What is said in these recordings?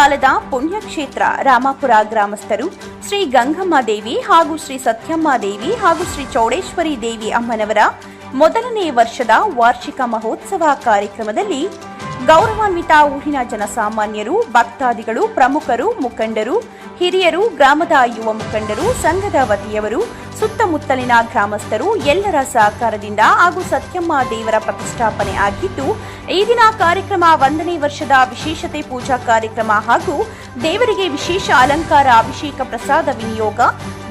ಕಾಲದ ಪುಣ್ಯಕ್ಷೇತ್ರ ರಾಮಾಪುರ ಗ್ರಾಮಸ್ಥರು ಶ್ರೀ ಗಂಗಮ್ಮ ದೇವಿ ಹಾಗೂ ಶ್ರೀ ಸತ್ಯಮ್ಮ ದೇವಿ ಹಾಗೂ ಶ್ರೀ ಚೌಡೇಶ್ವರಿ ದೇವಿ ಅಮ್ಮನವರ ಮೊದಲನೇ ವರ್ಷದ ವಾರ್ಷಿಕ ಮಹೋತ್ಸವ ಕಾರ್ಯಕ್ರಮದಲ್ಲಿ ಗೌರವಾನ್ವಿತ ಊರಿನ ಜನಸಾಮಾನ್ಯರು, ಭಕ್ತಾದಿಗಳು, ಪ್ರಮುಖರು, ಮುಖಂಡರು, ಹಿರಿಯರು, ಗ್ರಾಮದ ಯುವ ಮುಖಂಡರು, ಸಂಘದ ವತಿಯವರು, ಸುತ್ತಮುತ್ತಲಿನ ಗ್ರಾಮಸ್ಥರು ಎಲ್ಲರ ಸಹಕಾರದಿಂದ ಹಾಗೂ ಸತ್ಯಮ್ಮ ದೇವರ ಪ್ರತಿಷ್ಠಾಪನೆ ಆಗಿದ್ದು, ಈ ದಿನ ಕಾರ್ಯಕ್ರಮ ಒಂದನೇ ವರ್ಷದ ವಿಶೇಷತೆ ಪೂಜಾ ಕಾರ್ಯಕ್ರಮ ಹಾಗೂ ದೇವರಿಗೆ ವಿಶೇಷ ಅಲಂಕಾರ, ಅಭಿಷೇಕ, ಪ್ರಸಾದ ವಿನಿಯೋಗ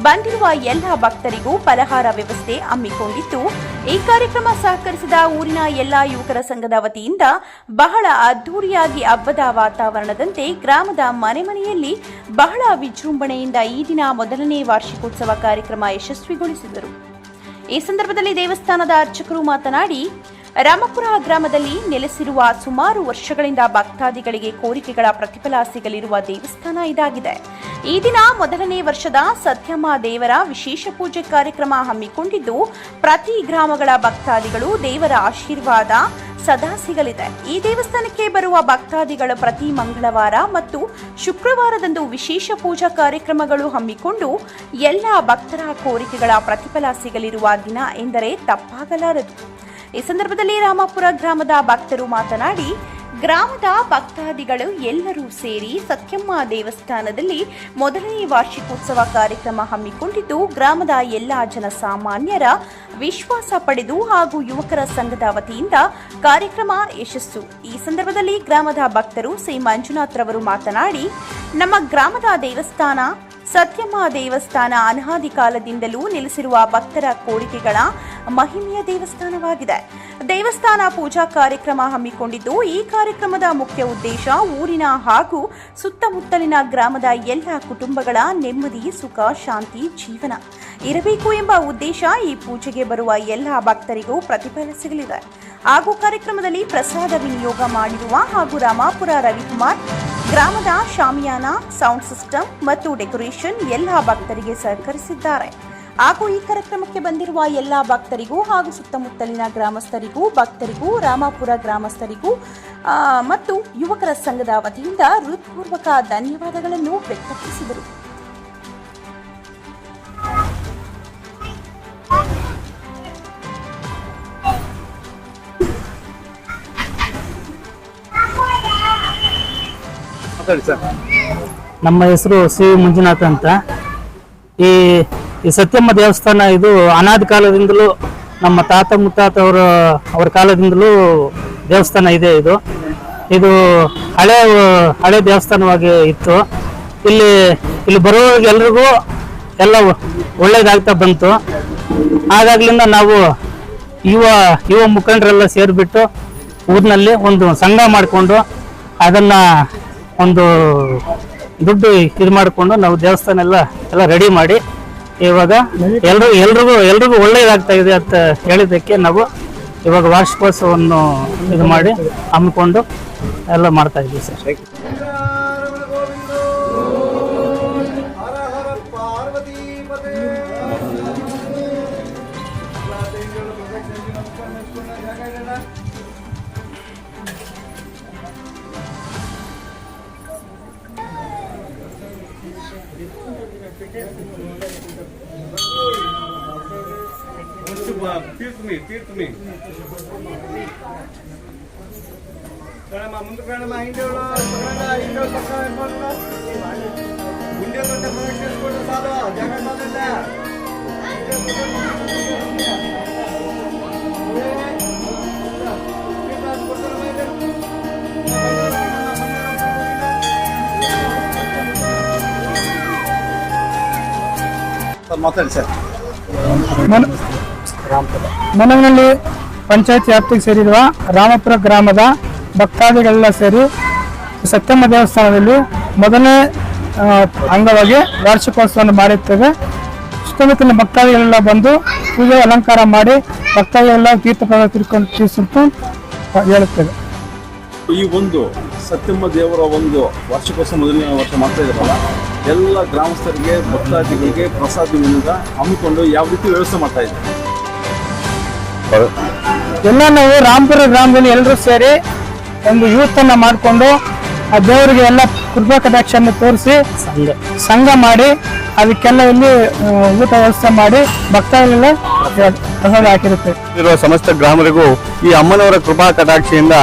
ಬಂದಿರುವ ಎಲ್ಲ ಭಕ್ತರಿಗೂ ಫಲಹಾರ ವ್ಯವಸ್ಥೆ ಹಮ್ಮಿಕೊಂಡಿದ್ದು, ಈ ಕಾರ್ಯಕ್ರಮ ಸಹಕರಿಸಿದ ಊರಿನ ಎಲ್ಲ ಯುವಕರ ಸಂಘದ ವತಿಯಿಂದ ಬಹಳ ಅದ್ದೂರಿಯಾಗಿ ಹಬ್ಬದ ವಾತಾವರಣದಂತೆ ಗ್ರಾಮದ ಮನೆ ಮನೆಯಲ್ಲಿ ಬಹಳ ವಿಜೃಂಭಣೆಯಿಂದ ಈ ದಿನ ಮೊದಲನೇ ವಾರ್ಷಿಕೋತ್ಸವ ಕಾರ್ಯಕ್ರಮ ಯಶಸ್ವಿಗೊಳಿಸಿದರು. ಈ ಸಂದರ್ಭದಲ್ಲಿ ದೇವಸ್ಥಾನದ ಅರ್ಚಕರು ಮಾತನಾಡಿ ರಾಮಪುರ ಗ್ರಾಮದಲ್ಲಿ ನೆಲೆಸಿರುವ ಸುಮಾರು ವರ್ಷಗಳಿಂದ ಭಕ್ತಾದಿಗಳಿಗೆ ಕೋರಿಕೆಗಳ ಪ್ರತಿಫಲ ಸಿಗಲಿರುವ ದೇವಸ್ಥಾನ ಇದಾಗಿದೆ. ಈ ದಿನ ಮೊದಲನೇ ವರ್ಷದ ಸತ್ಯಮ್ಮ ದೇವರ ವಿಶೇಷ ಪೂಜೆ ಕಾರ್ಯಕ್ರಮ ಹಮ್ಮಿಕೊಂಡಿದ್ದು, ಪ್ರತಿ ಗ್ರಾಮಗಳ ಭಕ್ತಾದಿಗಳು ದೇವರ ಆಶೀರ್ವಾದ ಸದಾ ಸಿಗಲಿದೆ. ಈ ದೇವಸ್ಥಾನಕ್ಕೆ ಬರುವ ಭಕ್ತಾದಿಗಳು ಪ್ರತಿ ಮಂಗಳವಾರ ಮತ್ತು ಶುಕ್ರವಾರದಂದು ವಿಶೇಷ ಪೂಜಾ ಕಾರ್ಯಕ್ರಮಗಳು ಹಮ್ಮಿಕೊಂಡು ಎಲ್ಲ ಭಕ್ತರ ಕೋರಿಕೆಗಳ ಪ್ರತಿಫಲ ಸಿಗಲಿರುವ ದಿನ ಎಂದರೆ ತಪ್ಪಾಗಲಾರದು. ಈ ಸಂದರ್ಭದಲ್ಲಿ ರಾಮಾಪುರ ಗ್ರಾಮದ ಭಕ್ತರು ಮಾತನಾಡಿ, ಗ್ರಾಮದ ಭಕ್ತಾದಿಗಳು ಎಲ್ಲರೂ ಸೇರಿ ಸತ್ಯಮ್ಮ ದೇವಸ್ಥಾನದಲ್ಲಿ ಮೊದಲನೇ ವಾರ್ಷಿಕೋತ್ಸವ ಕಾರ್ಯಕ್ರಮ ಹಮ್ಮಿಕೊಂಡಿದ್ದು, ಗ್ರಾಮದ ಎಲ್ಲ ಜನಸಾಮಾನ್ಯರ ವಿಶ್ವಾಸ ಪಡೆದು ಹಾಗೂ ಯುವಕರ ಸಂಘದ ವತಿಯಿಂದ ಕಾರ್ಯಕ್ರಮ ಯಶಸ್ಸು. ಈ ಸಂದರ್ಭದಲ್ಲಿ ಗ್ರಾಮದ ಭಕ್ತರು ಶ್ರೀ ಮಂಜುನಾಥ್ ಮಾತನಾಡಿ, ನಮ್ಮ ಗ್ರಾಮದ ದೇವಸ್ಥಾನ ಸತ್ಯಮ್ಮ ದೇವಸ್ಥಾನ ಅನಾದಿ ಕಾಲದಿಂದಲೂ ನೆಲೆಸಿರುವ ಭಕ್ತರ ಕೋರಿಕೆಗಳ ಮಹಿಮೆಯ ದೇವಸ್ಥಾನವಾಗಿದೆ. ದೇವಸ್ಥಾನ ಪೂಜಾ ಕಾರ್ಯಕ್ರಮ ಹಮ್ಮಿಕೊಂಡಿದ್ದು, ಈ ಕಾರ್ಯಕ್ರಮದ ಮುಖ್ಯ ಉದ್ದೇಶ ಊರಿನ ಹಾಗೂ ಸುತ್ತಮುತ್ತಲಿನ ಗ್ರಾಮದ ಎಲ್ಲ ಕುಟುಂಬಗಳ ನೆಮ್ಮದಿ, ಸುಖ, ಶಾಂತಿ, ಜೀವನ ಇರಬೇಕು ಎಂಬ ಉದ್ದೇಶ ಈ ಪೂಜೆಗೆ ಬರುವ ಎಲ್ಲ ಭಕ್ತರಿಗೂ ಪ್ರತಿಫಲ ಸಿಗಲಿದೆ. ಹಾಗೂ ಕಾರ್ಯಕ್ರಮದಲ್ಲಿ ಪ್ರಸಾದ ವಿನಿಯೋಗ ಮಾಡಿರುವ ಹಾಗೂ ರಾಮಾಪುರ ರವಿಕುಮಾರ್, ಗ್ರಾಮದ ಶಾಮಿಯಾನ, ಸೌಂಡ್ ಸಿಸ್ಟಮ್ ಮತ್ತು ಡೆಕೋರೇಷನ್ ಎಲ್ಲ ಭಕ್ತರಿಗೆ ಸಹಕರಿಸಿದ್ದಾರೆ. ಹಾಗೂ ಈ ಕಾರ್ಯಕ್ರಮಕ್ಕೆ ಬಂದಿರುವ ಎಲ್ಲ ಭಕ್ತರಿಗೂ ಹಾಗೂ ಸುತ್ತಮುತ್ತಲಿನ ಗ್ರಾಮಸ್ಥರಿಗೂ, ಭಕ್ತರಿಗೂ, ರಾಮಾಪುರ ಗ್ರಾಮಸ್ಥರಿಗೂ ಮತ್ತು ಯುವಕರ ಸಂಘದ ವತಿಯಿಂದ ಹೃತ್ಪೂರ್ವಕ ಧನ್ಯವಾದಗಳನ್ನು ವ್ಯಕ್ತಪಡಿಸಿದರು. ನಮ್ಮ ಹೆಸರು ಸಿ. ಮಂಜುನಾಥ್ ಅಂತ. ಈ ಈ ಸತ್ಯಮ್ಮ ದೇವಸ್ಥಾನ ಇದು ಅನಾದಿ ಕಾಲದಿಂದಲೂ ನಮ್ಮ ತಾತ ಮುತ್ತಾತ ಅವರ ಕಾಲದಿಂದಲೂ ದೇವಸ್ಥಾನ ಇದೆ ಇದು. ಇದು ಹಳೆ ಹಳೆ ದೇವಸ್ಥಾನವಾಗಿ ಇತ್ತು. ಇಲ್ಲಿ ಇಲ್ಲಿ ಬರುವವರಿಗೆ ಎಲ್ರಿಗೂ ಎಲ್ಲ ಒಳ್ಳೇದಾಗ್ತಾ ಬಂತು. ಹಾಗಾಗ್ಲಿಂದ ನಾವು ಯುವ ಯುವ ಮುಖಂಡರೆಲ್ಲ ಸೇರಿಬಿಟ್ಟು ಊರಿನಲ್ಲಿ ಒಂದು ಸಂಘ ಮಾಡಿಕೊಂಡು ಅದನ್ನು ಒಂದು ದುಡ್ಡು ಇದು ಮಾಡಿಕೊಂಡು ನಾವು ದೇವಸ್ಥಾನ ಎಲ್ಲ ಎಲ್ಲ ರೆಡಿ ಮಾಡಿ ಇವಾಗ ಎಲ್ರಿಗೂ ಎಲ್ರಿಗೂ ಎಲ್ರಿಗೂ ಒಳ್ಳೇದಾಗ್ತಾ ಇದೆ ಅಂತ ಹೇಳಿದ್ದಕ್ಕೆ ನಾವು ಇವಾಗ ವಾರ್ಷಿಕೋತ್ಸವವನ್ನು ಇದು ಮಾಡಿ ಹಮ್ಮಿಕೊಂಡು ಎಲ್ಲ ಮಾಡ್ತಾ ಇದ್ದೀವಿ ಸರ್. తీర్పు మీ తీర్పు మీ రండమ్మా ముందుకు రండమ్మా ఇంటి ఇంట్లో పక్కన గుండె పట్ట ప్రవేశం చేసుకోవడం చాలు జాగ్రత్త సార్ మాట్లాడండి సార్ మన ಮನಗನಹಳ್ಳಿ ಪಂಚಾಯತ್ ವ್ಯಾಪ್ತಿಗೆ ಸೇರಿರುವ ರಾಮಪುರ ಗ್ರಾಮದ ಭಕ್ತಾದಿಗಳೆಲ್ಲ ಸೇರಿ ಸತ್ಯಮ್ಮ ದೇವಸ್ಥಾನದಲ್ಲಿ ಮೊದಲನೇ ಅಂಗವಾಗಿ ವಾರ್ಷಿಕೋತ್ಸವವನ್ನು ಮಾಡಿರ್ತೇವೆ. ಸುತ್ತಮುತ್ತಲಿನ ಭಕ್ತಾದಿಗಳೆಲ್ಲ ಬಂದು ಪೂಜೆ ಅಲಂಕಾರ ಮಾಡಿ ಭಕ್ತಾದಿಗಳೆಲ್ಲ ತೀರ್ಥ ಪ್ರಸಾದ ತಿರ್ಕೊಂಡು ತಿಳಿಸುತ್ತಾ ಹೇಳುತ್ತೇವೆ. ಈ ಒಂದು ಸತ್ಯಮ್ಮ ದೇವರ ಒಂದು ವಾರ್ಷಿಕೋತ್ಸವ ಮೊದಲನೇ ವರ್ಷ ಮಾಡ್ತಾ ಇದ್ದಾರಲ್ಲ ಎಲ್ಲ ಗ್ರಾಮಸ್ಥರಿಗೆ ಭಕ್ತಾದಿಗಳಿಗೆ ಪ್ರಸಾದ ವಿನಿಯೋಗ ಹಮ್ಮಿಕೊಂಡು ಯಾವ ರೀತಿ ವ್ಯವಸ್ಥೆ ಮಾಡ್ತಾ ಇದ್ದಾರೆ? ಎಲ್ಲ ನಾವು ರಾಮಪುರ ಗ್ರಾಮದಲ್ಲಿ ಎಲ್ಲರೂ ಸೇರಿ ಒಂದು ಯೂತ್ ಅನ್ನ ಮಾಡಿಕೊಂಡು ಆ ದೇವರಿಗೆ ಎಲ್ಲ ಕೃಪಾ ಕಟಾಕ್ಷನ್ನು ತೋರಿಸಿ ಸಂಘ. ಸಂಘ ಮಾಡಿ ಅದಕ್ಕೆಲ್ಲ ಇಲ್ಲಿ ಊಟ ವ್ಯವಸ್ಥೆ ಮಾಡಿ ಭಕ್ತರಿಗೆಲ್ಲ ಪ್ರಸಾದ ಹಾಕಿರುತ್ತೆ. ಇರುವ ಸಮಸ್ತ ಗ್ರಾಮರಿಗೂ ಈ ಅಮ್ಮನವರ ಕೃಪಾ ಕಟಾಕ್ಷೆಯಿಂದ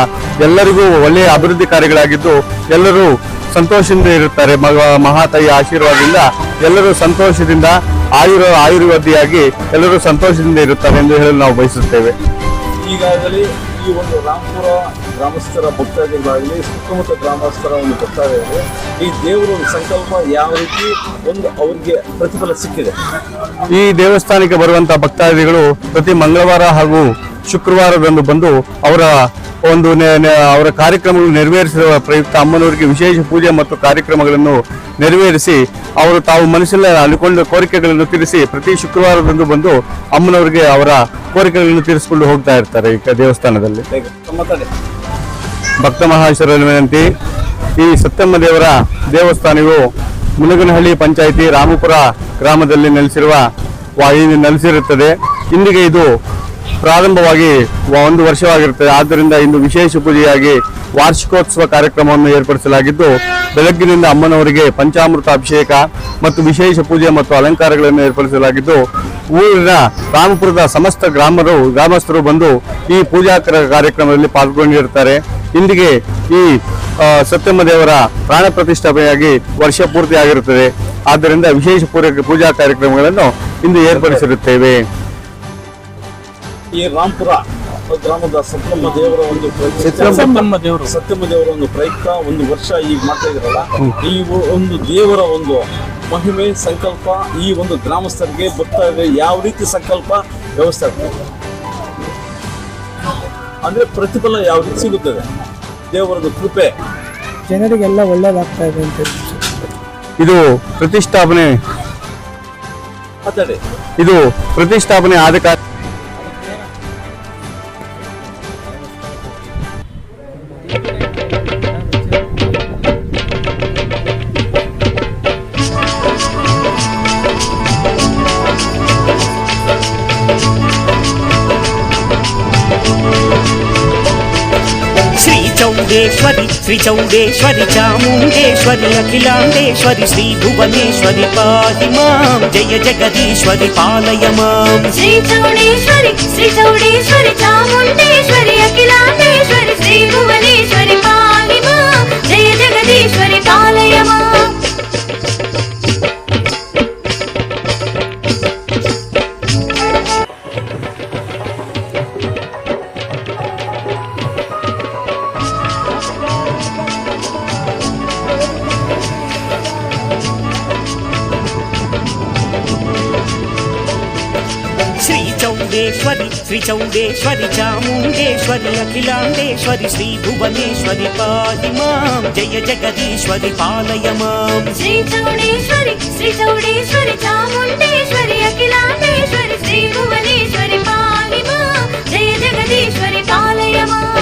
ಎಲ್ಲರಿಗೂ ಒಳ್ಳೆಯ ಅಭಿವೃದ್ಧಿ ಕಾರ್ಯಗಳಾಗಿದ್ದು ಎಲ್ಲರೂ ಸಂತೋಷದಿಂದ ಇರುತ್ತಾರೆ. ಮಗ ಮಹಾತಾಯಿ ಆಶೀರ್ವಾದದಿಂದ ಎಲ್ಲರೂ ಸಂತೋಷದಿಂದ ಆಯುರ್ ಆಯುರ್ವೇದಿಯಾಗಿ ಎಲ್ಲರೂ ಸಂತೋಷದಿಂದ ಇರುತ್ತಾರೆ ಎಂದು ಹೇಳಲು ನಾವು ಬಯಸುತ್ತೇವೆ. ಈಗಾಗಲೇ ಈ ಒಂದು ರಾಮಪುರ ಗ್ರಾಮಸ್ಥರ ಭಕ್ತಾದಿಗಳಾಗಲಿ ಸುತ್ತಮುತ್ತ ಗ್ರಾಮಸ್ಥರ ಒಂದು ಭಕ್ತಾದಿಗಳು ಈ ದೇವರ ಒಂದು ಸಂಕಲ್ಪ ಯಾವ ರೀತಿ ಒಂದು ಅವರಿಗೆ ಪ್ರತಿಫಲ ಸಿಕ್ಕಿದೆ? ಈ ದೇವಸ್ಥಾನಕ್ಕೆ ಬರುವಂತಹ ಭಕ್ತಾದಿಗಳು ಪ್ರತಿ ಮಂಗಳವಾರ ಹಾಗೂ ಶುಕ್ರವಾರದಂದು ಬಂದು ಅವರ ಒಂದು ಅವರ ಕಾರ್ಯಕ್ರಮಗಳು ನೆರವೇರಿಸಿರುವ ಪ್ರಯುಕ್ತ ಅಮ್ಮನವರಿಗೆ ವಿಶೇಷ ಪೂಜೆ ಮತ್ತು ಕಾರ್ಯಕ್ರಮಗಳನ್ನು ನೆರವೇರಿಸಿ ಅವರು ತಾವು ಮನಸ್ಸಲ್ಲ ಅನ್ಕೊಂಡ ಕೋರಿಕೆಗಳನ್ನು ತಿಳಿಸಿ ಪ್ರತಿ ಶುಕ್ರವಾರದಂದು ಬಂದು ಅಮ್ಮನವರಿಗೆ ಅವರ ಕೋರಿಕೆಗಳನ್ನು ತೀರಿಸಿಕೊಂಡು ಹೋಗ್ತಾ ಇರ್ತಾರೆ ಈ ದೇವಸ್ಥಾನದಲ್ಲಿ. ಭಕ್ತ ಮಹಾಶರಲ್ಲಿ ವಿನಂತಿ, ಈ ಸತ್ಯಮ್ಮ ದೇವರ ದೇವಸ್ಥಾನವು ಮುನಗನಹಳ್ಳಿ ಪಂಚಾಯಿತಿ ರಾಮಪುರ ಗ್ರಾಮದಲ್ಲಿ ನೆಲೆಸಿರುವ ನೆಲೆಸಿರುತ್ತದೆ. ಇಂದಿಗೆ ಇದು ಪ್ರಾರಂಭವಾಗಿ ಒಂದು ವರ್ಷವಾಗಿರುತ್ತದೆ. ಆದ್ದರಿಂದ ಇಂದು ವಿಶೇಷ ಪೂಜೆಯಾಗಿ ವಾರ್ಷಿಕೋತ್ಸವ ಕಾರ್ಯಕ್ರಮವನ್ನು ಏರ್ಪಡಿಸಲಾಗಿದ್ದು, ಬೆಳಗ್ಗಿನಿಂದ ಅಮ್ಮನವರಿಗೆ ಪಂಚಾಮೃತ ಅಭಿಷೇಕ ಮತ್ತು ವಿಶೇಷ ಪೂಜೆ ಮತ್ತು ಅಲಂಕಾರಗಳನ್ನು ಏರ್ಪಡಿಸಲಾಗಿದ್ದು, ಊರಿನ ರಾಮಪುರದ ಸಮಸ್ತ ಗ್ರಾಮರು, ಗ್ರಾಮಸ್ಥರು ಬಂದು ಈ ಪೂಜಾ ಕಾರ್ಯಕ್ರಮದಲ್ಲಿ ಪಾಲ್ಗೊಂಡಿರುತ್ತಾರೆ. ಇಂದಿಗೆ ಈ ಸತ್ಯಮ್ಮ ದೇವರ ಪ್ರಾಣ ಪ್ರತಿಷ್ಠಾಪನೆಯಾಗಿ ವರ್ಷ ಪೂರ್ತಿ ಆಗಿರುತ್ತದೆ ಆದ್ದರಿಂದ ವಿಶೇಷ ಪೂಜಾ ಕಾರ್ಯಕ್ರಮಗಳನ್ನು ಇಂದು ಏರ್ಪಡಿಸಿರುತ್ತೇವೆ. ಈ ರಾಂಪುರ ಗ್ರಾಮದ ಸತ್ಯಮ್ಮ ದೇವರ ಒಂದು ಸತ್ಯಮ್ಮ ದೇವರು. ಸತ್ಯಮ್ಮ ದೇವರ ಒಂದು ಪ್ರಯುಕ್ತ ಒಂದು ವರ್ಷ ಈಗ ಮಾಡ್ತಾ ಇದ್ರಲ್ಲ ಈ ಒಂದು ದೇವರ ಒಂದು ಮಹಿಮೆ ಸಂಕಲ್ಪ ಈ ಒಂದು ಗ್ರಾಮಸ್ಥರಿಗೆ ಭಕ್ತರಿಗೆ ಯಾವ ರೀತಿ ಸಂಕಲ್ಪ? ವ್ಯವಸ್ಥೆ ಆಗ್ತದೆ. ಅಂದ್ರೆ ಪ್ರತಿಫಲ ಯಾವ ರೀತಿ ಸಿಗುತ್ತದೆ ದೇವರದ್ದು ಕೃಪೆ. ಜನರಿಗೆಲ್ಲ ಒಳ್ಳೇದಾಗ್ತಾ ಇದೆ ಅಂತ ಇದು ಪ್ರತಿಷ್ಠಾಪನೆ. ಮಾತಾಡಿ. ಇದು ಪ್ರತಿಷ್ಠಾಪನೆ ಆದ ಕಾರಣ చౌడేశ్వరి శ్రీ చౌడేశ్వరి చాముండేశ్వరి అఖిలాండేశ్వరి శ్రీ భువనేశ్వరి పాది మాం. జయ జగదీశ్వరి పాలయ మాం. శ్రీ చౌడేశ్వరి శ్రీ చౌడేశ్వరి చాము చౌడేశ్వరి శ్రీ చౌడేశ్వరి చాముండేశ్వరి అఖిలాండేశ్వరి శ్రీ భువనేశ్వరి పాది మాం. జయ జగదీశ్వరి పాలయ మాం. శ్రీ చౌడేశ్వరి శ్రీ చౌడేశ్వరి చాముండేశ్వరి అఖిలాండేశ్వరి శ్రీ భువనేశ్వరి పాది మాం. జయ జగదీశ్వరి పాలయ మాం.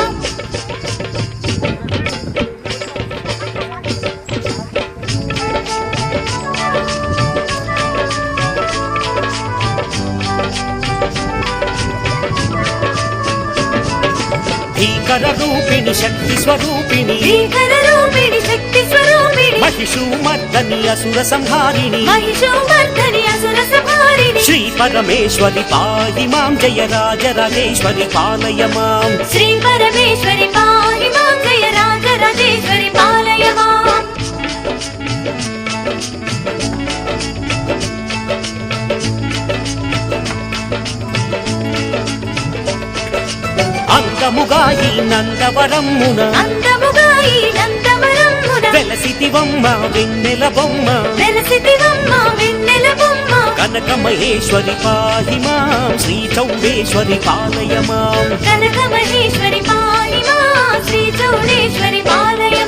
భీకర రూపిణి శక్తి స్వరూపిణి. భీకర రూపిణి శక్తి స్వరూపిణి. మహిషూమర్దని అసుర సంహారిణి. మహిషోవర్ధని అసుర సంహారిణి. శ్రీ పరమేశ్వరి పాహి మాం జయ రాజరాజేశ్వరి పాలయ మాం. శ్రీ పరమేశ్వరి పాహి మాం జయ రాజరాజేశ్వరి పాలయ అంగముగా ఈ నందవరమ్మున అందముగా ఈ నందవరమున. వెలసితివమ్మ వెన్నెల బొమ్మ. వెలసితివమ్మ వెన్నెల బొమ్మ. కనక మహేశ్వరి పాహి మాం శ్రీ చౌడేశ్వరి పాలయ మాం కనక మహేశ్వరి మా శ్రీ చౌడేశ్వరి పాలయ